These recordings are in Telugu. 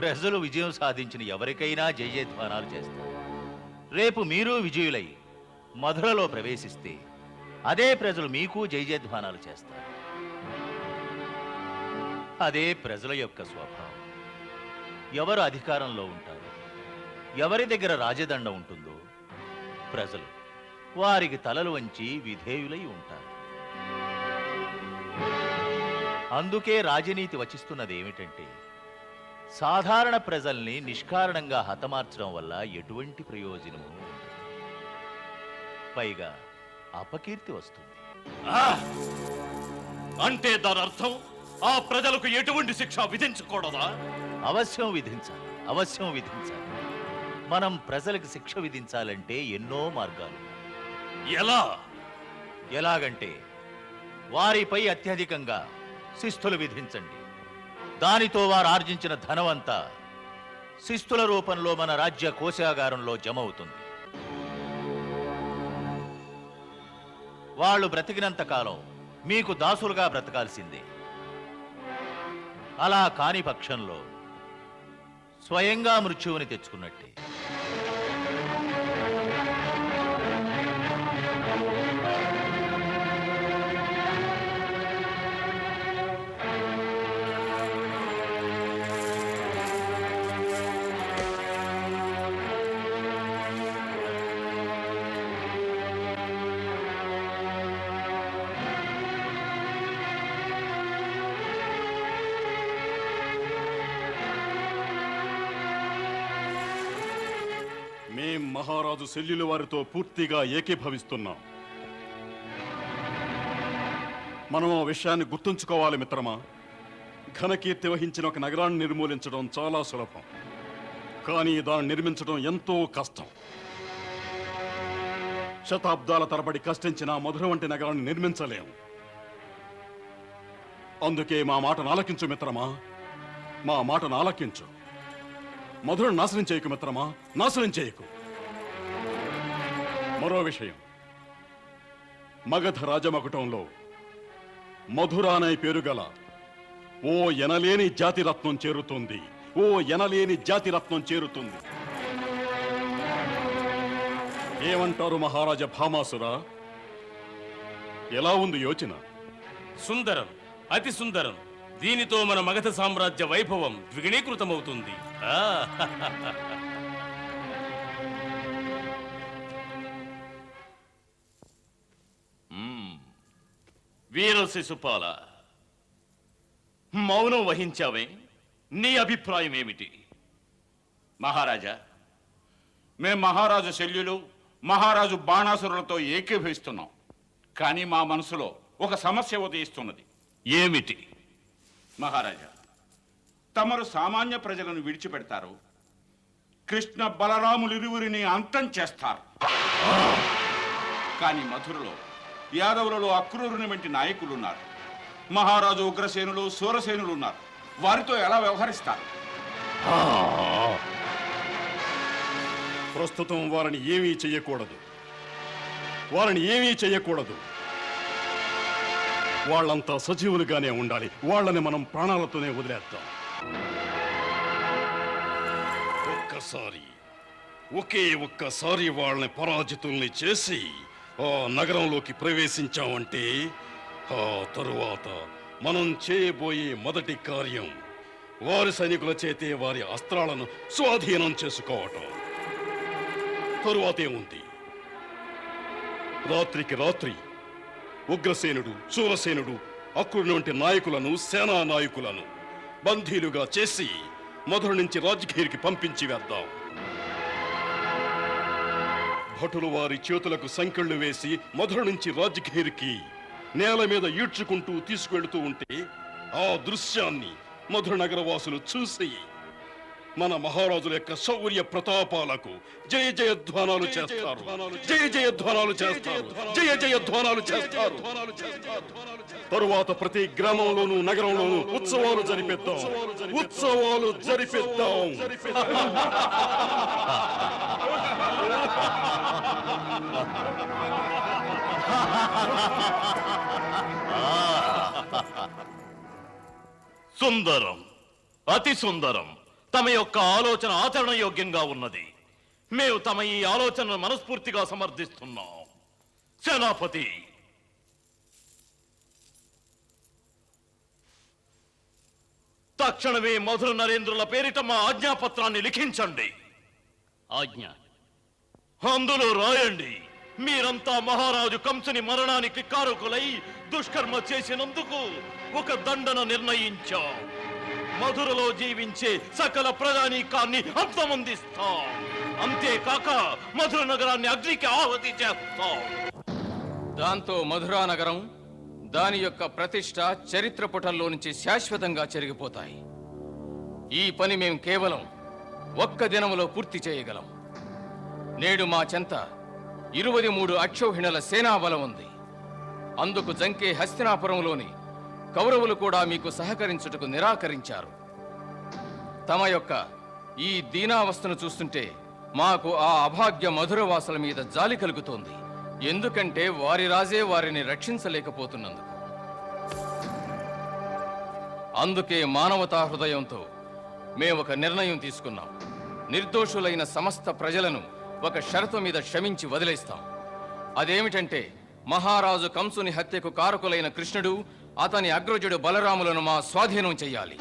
ప్రజలు విజయం సాధించిన ఎవరికైనా జయజయధ్వానాలు చేస్తారు. రేపు మీరు విజయులై మధురలో ప్రవేశిస్తే అదే ప్రజలు మీకు జయజయధ్వానాలు చేస్తారు. అదే ప్రజల యొక్క స్వభావం. ఎవరు అధికారంలో ఉంటారు? ఎవరి దగ్గర రాజదండ ఉంటుందో ప్రజలు వారికి తలలు వంచి విధేయులై ఉంటారు. అందుకే రాజనీతి వచిస్తున్నది ఏమిటంటే సాధారణ ప్రజల్ని నిష్కారణంగా హతమార్చడం వల్ల ఎటువంటి ప్రయోజనము. పైగా అపకీర్తి వస్తుంది! అంటే దాని అర్థం ఆ ప్రజలకు ఎటువంటి శిక్ష విధించకూడదా? అవశ్యం విధించాలి అవశ్యం విధించాలి. మనం ప్రజలకు శిక్ష విధించాలంటే ఎన్నో మార్గాలు. ఎలా? ఎలాగంటే వారిపై అత్యధికంగా శిస్తులు విధించండి. దానితో వారు ఆర్జించిన ధనమంతా శిస్తుల రూపంలో మన రాజ్య కోశాగారంలో జమ అవుతుంది వాళ్ళు బ్రతికినంత కాలం మీకు దాసులుగా బ్రతకాల్సిందే. అలా కాని పక్షంలో స్వయంగా మృత్యువుని తెచ్చుకున్నట్టే. మహారాజు శల్యుల వారితో పూర్తిగా ఏకీభవిస్తున్నాం. మనం ఆ విషయాన్ని గుర్తుంచుకోవాలి మిత్రమా? ఘనకీర్తి వహించిన ఒక నగరాన్ని నిర్మూలించడం చాలా సులభం. కానీ దాన్ని నిర్మించడం ఎంతో కష్టం. శతాబ్దాల తరబడి కష్టించిన మధుర వంటి నగరాన్ని నిర్మించలేము అందుకే మా మాటను ఆలకించు మిత్రమా? మా మాటను ఆలకించు మధురను నాశనం చేయకు మిత్రమా? నాశనం చేయకు. మరో విషయం. మగధ రాజమకుటంలో మధురానై అనే పేరు గల ఓ ఎనలేని జాతిరత్నం చేరుతుంది. ఓ ఎనలేని జాతిరత్నం చేరుతుంది. ఏమంటారు మహారాజా భామాసురా? ఎలా ఉంది యోచన? సుందరం అతి సుందరం. దీనితో మన మగధ సామ్రాజ్య వైభవం ద్విగుణీకృతమవుతుంది. ఆ! వీర శిశుపాల. మౌనం వహించావే నీ అభిప్రాయం ఏమిటి? మహారాజా మేం మహారాజు శల్యులు మహారాజు బాణాసురులతో ఏకీభవిస్తున్నాం. కానీ మా మనసులో ఒక సమస్య ఉదయిస్తున్నది. ఏమిటి? మహారాజా తమరు సామాన్య ప్రజలను విడిచిపెడతారు. కృష్ణ బలరాములిరువురిని అంతం చేస్తారు. కానీ మధురలో యాదవులలో అక్రూరుని వంటి నాయకులు ఉన్నారు మహారాజు ఉగ్రసేనులు సూరసేనులు ఉన్నారు వారితో ఎలా వ్యవహరిస్తారు? ప్రస్తుతం వారిని ఏమీ చెయ్యకూడదు. వారిని ఏమీ చెయ్యకూడదు. వాళ్ళంతా సజీవులుగానే ఉండాలి. వాళ్ళని మనం ప్రాణాలతోనే వదిలేద్దాం. ఒక్కసారి ఒకే ఒక్కసారి వాళ్ళని పరాజితుల్ని చేసి ఆ నగరంలోకి ప్రవేశించామంటే ఆ తరువాత మనం చేయబోయే మొదటి కార్యం వారి సైనికుల చేతే వారి అస్త్రాలను స్వాధీనం చేసుకోవటం. తరువాతేముంది రాత్రికి రాత్రి ఉగ్రసేనుడు చూరసేనుడు అక్కుడి నాయకులను సేనా నాయకులను బందీలుగా చేసి మధుర నుంచి రాజకీయానికి పంపించి వేద్దాం. భటులు వారి చేతులకు సంకెళ్ళు వేసి మధుర నుంచి రాజకీయానికి నేల మీద ఈడ్చుకుంటూ తీసుకెళ్తూ ఉంటే ఆ దృశ్యాన్ని మధుర నగరవాసులు చూసి మన మహారాజుల యొక్క శౌర్య ప్రతాపాలకు జయ జయధ్వానాలు చేస్తారు. జయ జయధ్వానాలు చేస్తారు. జయ జయధ్వానాలు చేస్తారు. తరువాత ప్రతి గ్రామంలోనూ నగరంలోనూ ఉత్సవాలు జరిపిద్దాం. ఉత్సవాలు జరిపిద్దాం. సుందరం. అతి సుందరం. తమ యొక్క ఆలోచన ఆచరణ యోగ్యంగా ఉన్నది. మేము తమ ఈ ఆలోచనను మనస్ఫూర్తిగా సమర్థిస్తున్నాం. సేనాపతి. తక్షణమే మధుర నరేంద్రుల పేరిట మా ఆజ్ఞాపత్రాన్ని లిఖించండి. ఆజ్ఞ. అందులో రాయండి. మీరంతా మహారాజు కంసుని మరణానికి కారకులై దుష్కర్మ చేసినందుకు ఒక దండన నిర్ణయించాం. మధురలో జీవించే సకల ప్రజానీకాన్ని అంతమందిస్తాం అంతేకాక మధుర నగరాన్ని అగ్నికి ఆహుతి చేస్తాం. దాంతో మధురా నగరం దాని యొక్క ప్రతిష్ట చరిత్ర పుటల్లో నుంచి శాశ్వతంగా చెరిగిపోతాయి. ఈ పని మేం కేవలం ఒక్క దినములో పూర్తి చేయగలం. నేడు మా చెంత ఇరువది మూడు అక్షౌహిణుల సేనాబలం ఉంది. అందుకు జంకే హస్తినాపురంలోని కౌరవులు కూడా మీకు సహకరించుటకు నిరాకరించారు. తమ యొక్క ఈ దీనావస్థను చూస్తుంటే మాకు ఆ అభాగ్య మధురవాసుల మీద జాలి కలుగుతోంది. ఎందుకంటే వారి రాజే వారిని రక్షించలేకపోతున్నందుకు. అందుకే మానవతా హృదయంతో మేము ఒక నిర్ణయం తీసుకున్నాం. నిర్దోషులైన సమస్త ప్రజలను ఒక షరతు మీద క్షమించి వదిలేస్తాం. అదేమిటంటే మహారాజు కంసుని హత్యకు కారకులైన కృష్ణుడు అతని అగ్రజుడు బలరాములను మా స్వాధీనం చెయ్యాలి.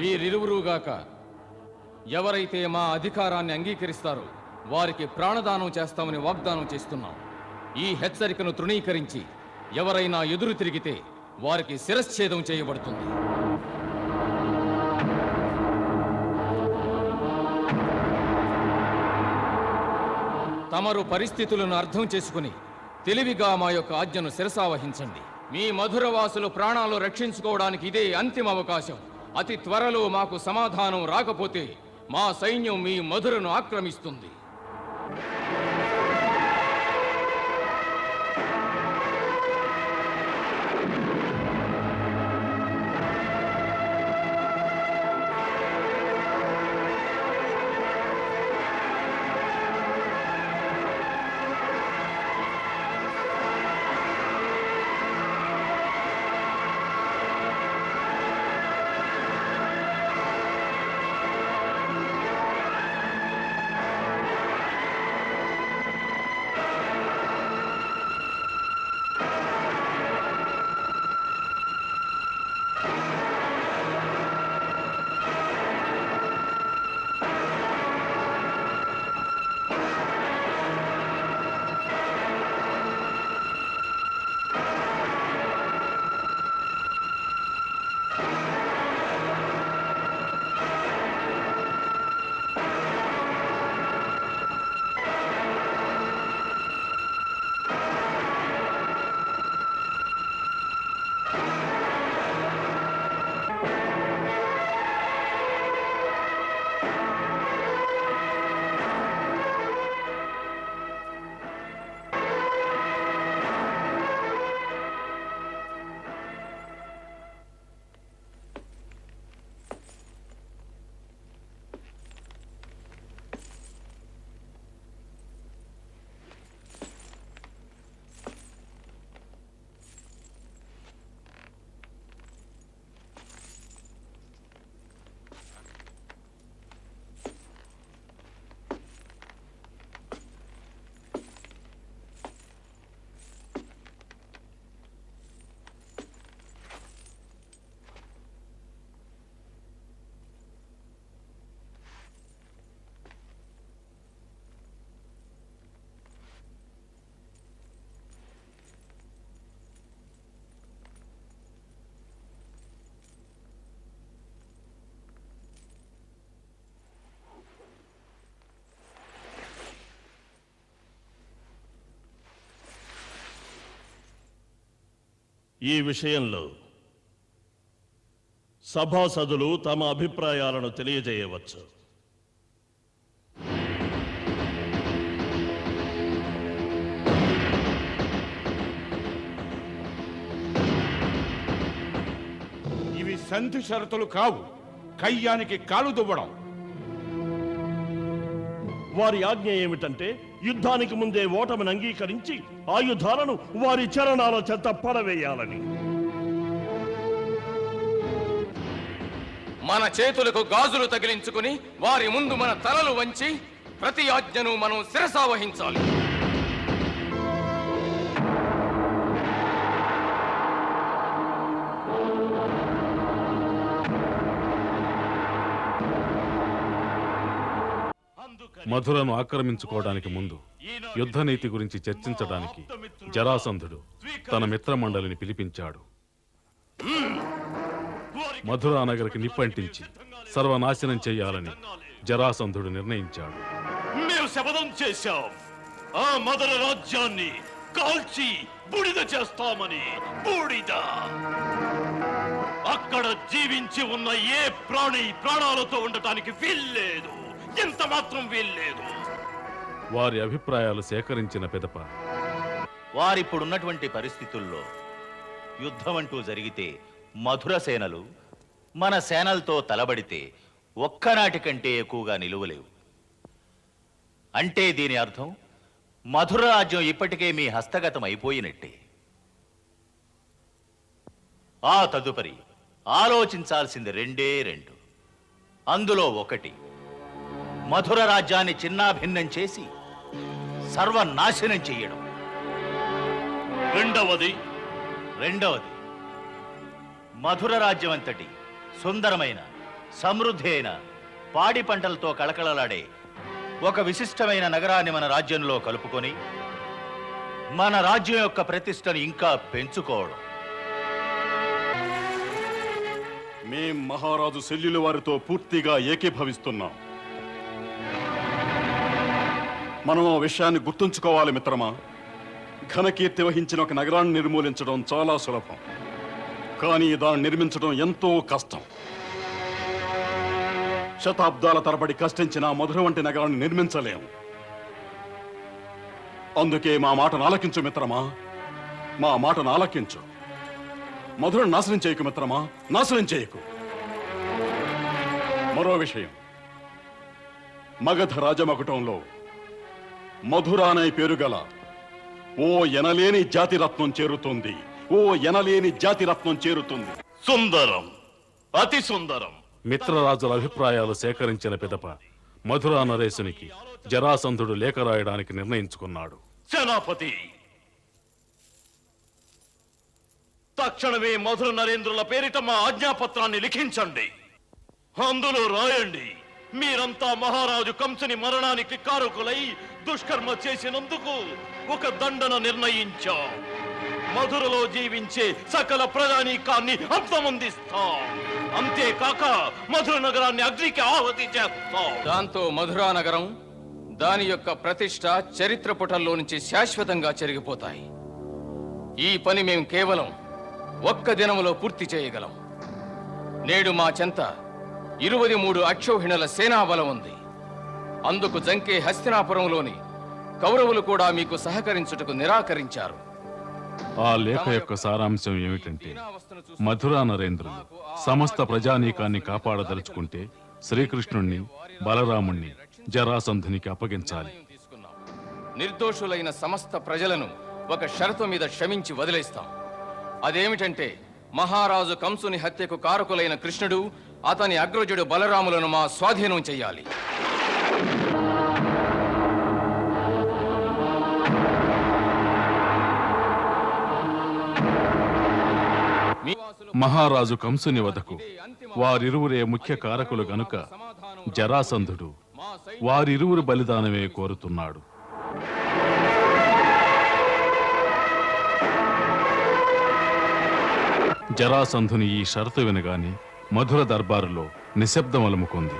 వీరిరువురుగాక ఎవరైతే మా అధికారాన్ని అంగీకరిస్తారో వారికి ప్రాణదానం చేస్తామని వాగ్దానం చేస్తున్నాం. ఈ హెచ్చరికను తృణీకరించి ఎవరైనా ఎదురు తిరిగితే వారికి శిరశ్ఛేదం చేయబడుతుంది. తమరు పరిస్థితులను అర్థం చేసుకుని తెలివిగా మా యొక్క ఆజ్ఞను శిరసావహించండి మీ మధురవాసులు ప్రాణాలు రక్షించుకోవడానికి ఇదే అంతిమ అవకాశం. అతి త్వరలో మాకు సమాధానం రాకపోతే మా సైన్యం మీ మధురను ఆక్రమిస్తుంది. ఈ విషయంలో సభాసదులు తమ అభిప్రాయాలను తెలియజేయవచ్చు. ఇవి సంధి షరతులు కావు. కయ్యానికి కాలు దువ్వడం. వారి ఆజ్ఞ ఏమిటంటే యుద్ధానికి ముందే ఓటమిని అంగీకరించి ఆయుధాలను వారి చరణాల చెత్త పడవేయాలని. మన చేతులకు గాజులు తగిలించుకుని వారి ముందు మన తలలు వంచి ప్రతి ఆజ్ఞను మనం శిరసా మధురను ఆక్రమించుకోవడానికి ముందు యుద్ధ నీతి గురించి చర్చించడానికి జరాసంధుడు తన మిత్రమండలిని పిలిపించాడు. మధురా నగరికి నిప్పంటించి సర్వనాశనం చేయాలని జరాసంధుడు నిర్ణయించాడు. మేము శపథం చేశాం. ఆ మధుర రాజ్యాన్ని కాల్చి బూడిద చేస్తామని బూడిద. అక్కడ జీవించి ఉన్న ఏ ప్రాణి ప్రాణాలతో ఉండటానికి వీల్లేదు. ఎంత మాత్రం వీల్లేదు. వారి అభిప్రాయాలు సేకరించిన పిదప. వారిప్పుడున్నటువంటి పరిస్థితుల్లో యుద్ధం అంటూ జరిగితే మధుర సేనలు మన సేనలతో తలబడితే ఒక్కనాటి కంటే ఎక్కువగా నిలువలేవు. అంటే దీని అర్థం మధుర రాజ్యం ఇప్పటికే మీ హస్తగతం అయిపోయినట్టే ఆ తదుపరి ఆలోచించాల్సింది రెండే రెండు. అందులో ఒకటి మధుర రాజ్యాన్ని చిన్నాభిన్నం చేసి సర్వనాశనం చెయ్యడం రెండవది? రెండవది మధుర రాజ్యం అంతటి సుందరమైన సమృద్ధి అయిన పాడి పంటలతో కళకళలాడే ఒక విశిష్టమైన నగరాన్ని మన రాజ్యంలో కలుపుకొని మన రాజ్యం యొక్క ప్రతిష్టను ఇంకా పెంచుకోవడం. మేం మహారాజు శల్యుల వారితో పూర్తిగా ఏకీభవిస్తున్నాం. మనం ఆ విషయాన్ని గుర్తుంచుకోవాలి మిత్రమా? ఘనకీర్తి వహించిన ఒక నగరాన్ని నిర్మూలించడం చాలా సులభం. కానీ దాన్ని నిర్మించడం ఎంతో కష్టం. శతాబ్దాల తరబడి కష్టించిన మధుర వంటి నగరాన్ని నిర్మించలేము. అందుకే మా మాటను ఆలకించు మిత్రమా? మా మాటను ఆలకించు. మధురను నాశనం చేయకు మిత్రమా? నాశనం చేయకు. మరో విషయం. మగధ రాజమకుటంలో మధుర అనే పేరు గల ఓ ఎనలేని జాతిరత్నం చేరుతుంది. ఓ ఎనలేని జాతిరత్నం చేరుతుంది. సుందరం. అతి సుందరం. మిత్రరాజుల అభిప్రాయాలు సేకరించిన పిదప మధురా నరేశునికి జరాసంధుడు లేఖ రాయడానికి నిర్ణయించుకున్నాడు. సేనాపతి. తక్షణమే మధుర నరేంద్రుల పేరిట మా ఆజ్ఞాపత్రాన్ని లిఖించండి. అందులో రాయండి. మీరంతా మహారాజు కంసుని మరణానికి కారకులై దుష్కర్మ చేసినందుకు ఒక దండన నిర్ణయించాం. మధురలో జీవించే సకల ప్రజానీకాన్ని అంతమందిస్తా అంతేకాక మధుర నగరాన్ని అగ్నికి ఆహుతి చేస్తాం. దాంతో మధురా నగరం దాని యొక్క ప్రతిష్ట చరిత్ర పుటల్లో నుంచి శాశ్వతంగా చెరిగిపోతాయి. ఈ పని మేము కేవలం ఒక్క దినములో పూర్తి చేయగలం. నేడు మా చెంత ఇరువై మూడు అక్షోహిణుల సేనాబలం ఉంది. అందుకు జంకే హస్తినాపురంలోని కౌరవులు కూడా మీకు సహకరించుటకు నిరాకరించారు. ఆ లేఖ యొక్క సారాంశం ఏమిటంటే మధురా నరేంద్రులు సమస్త ప్రజానీకాన్ని కాపాడదలుచుకుంటే శ్రీకృష్ణుణ్ణి బలరాముణ్ణి జరాసంధునికి అప్పగించాలి. నిర్దోషులైన సమస్త ప్రజలను ఒక షరతు మీద క్షమించి వదిలేస్తాం. అదేమిటంటే మహారాజు కంసుని హత్యకు కారకులైన కృష్ణుడు అతని అగ్రజుడు బలరాములను మా స్వాధీనం చెయ్యాలి. మహారాజు కంసుని వదకు వారిరువురే ముఖ్య కారకులు గనుక జరాసంధుడు వారిరువురు బలిదానమే కోరుతున్నాడు. జరాసంధుని ఈ షరతు వినగానే మధుర దర్బారులో నిశ్శబ్దం అలుముకుంది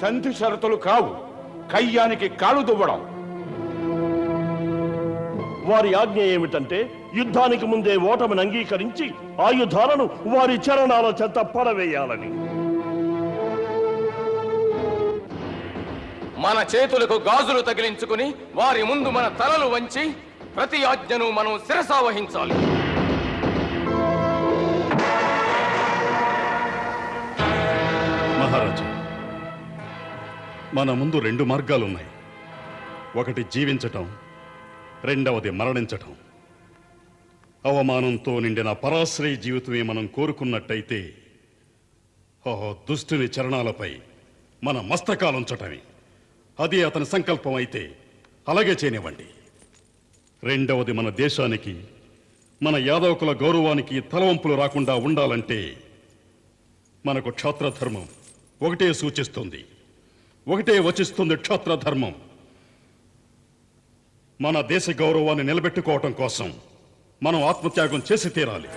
సంధి షరతులు కావు. కయ్యానికి కాలు దువ్వడం. వారి ఆజ్ఞ ఏమిటంటే యుద్ధానికి ముందే ఓటమిని అంగీకరించి ఆయుధాలను వారి చరణాల చెంత పడవేయాలని. మన చేతులకు గాజులు తగిలించుకుని వారి ముందు మన తలలు వంచి ప్రతి ఆజ్ఞను మనం శిరసావహించాలి మహారాజా మన ముందు రెండు మార్గాలున్నాయి. ఒకటి జీవించటం రెండవది మరణించటం. అవమానంతో నిండిన పరాశ్రయ జీవితమే మనం కోరుకున్నట్టయితే ఓహో దుష్టుని చరణాలపై మన మస్తకాలుంచటమే. అది అతని సంకల్పం అయితే అలాగే చేయనివ్వండి. రెండవది మన దేశానికి మన యాదవకుల గౌరవానికి తలవంపులు రాకుండా ఉండాలంటే మనకు క్షాత్రధర్మం ఒకటే సూచిస్తుంది. ఒకటే వచిస్తుంది క్షాత్రధర్మం. మన దేశ గౌరవాన్ని నిలబెట్టుకోవటం కోసం మనం ఆత్మత్యాగం చేసి తీరాలి.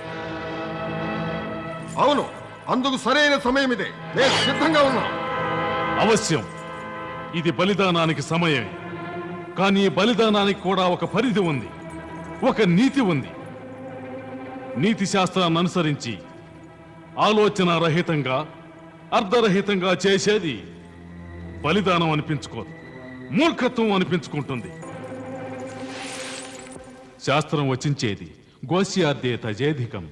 అవును అందుకు సరైన సమయం ఇదే. నేను సిద్ధంగా ఉన్నా. అవశ్యం. ఇది బలిదానానికి సమయమే. కానీ ఈ బలిదానానికి కూడా ఒక పరిధి ఉంది. ఒక నీతి ఉంది. నీతి శాస్త్రాన్ని అనుసరించి ఆలోచన రహితంగా అర్ధరహితంగా చేసేది బలిదానం అనిపించుకోదు. మూర్ఖత్వం అనిపించుకుంటుంది. శాస్త్రం వచించేది గోస్యార్థే తజేధికం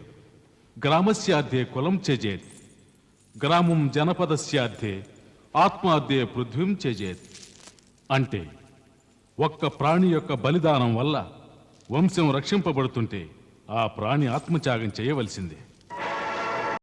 గ్రామస్యార్థే కులం చెజేది గ్రామం జనపదస్యార్థే ఆత్మార్థే పృథ్వీం చెజేది అంటే ఒక్క ప్రాణి యొక్క బలిదానం వల్ల వంశం రక్షింపబడుతుంటే ఆ ప్రాణి ఆత్మత్యాగం చేయవలసిందే.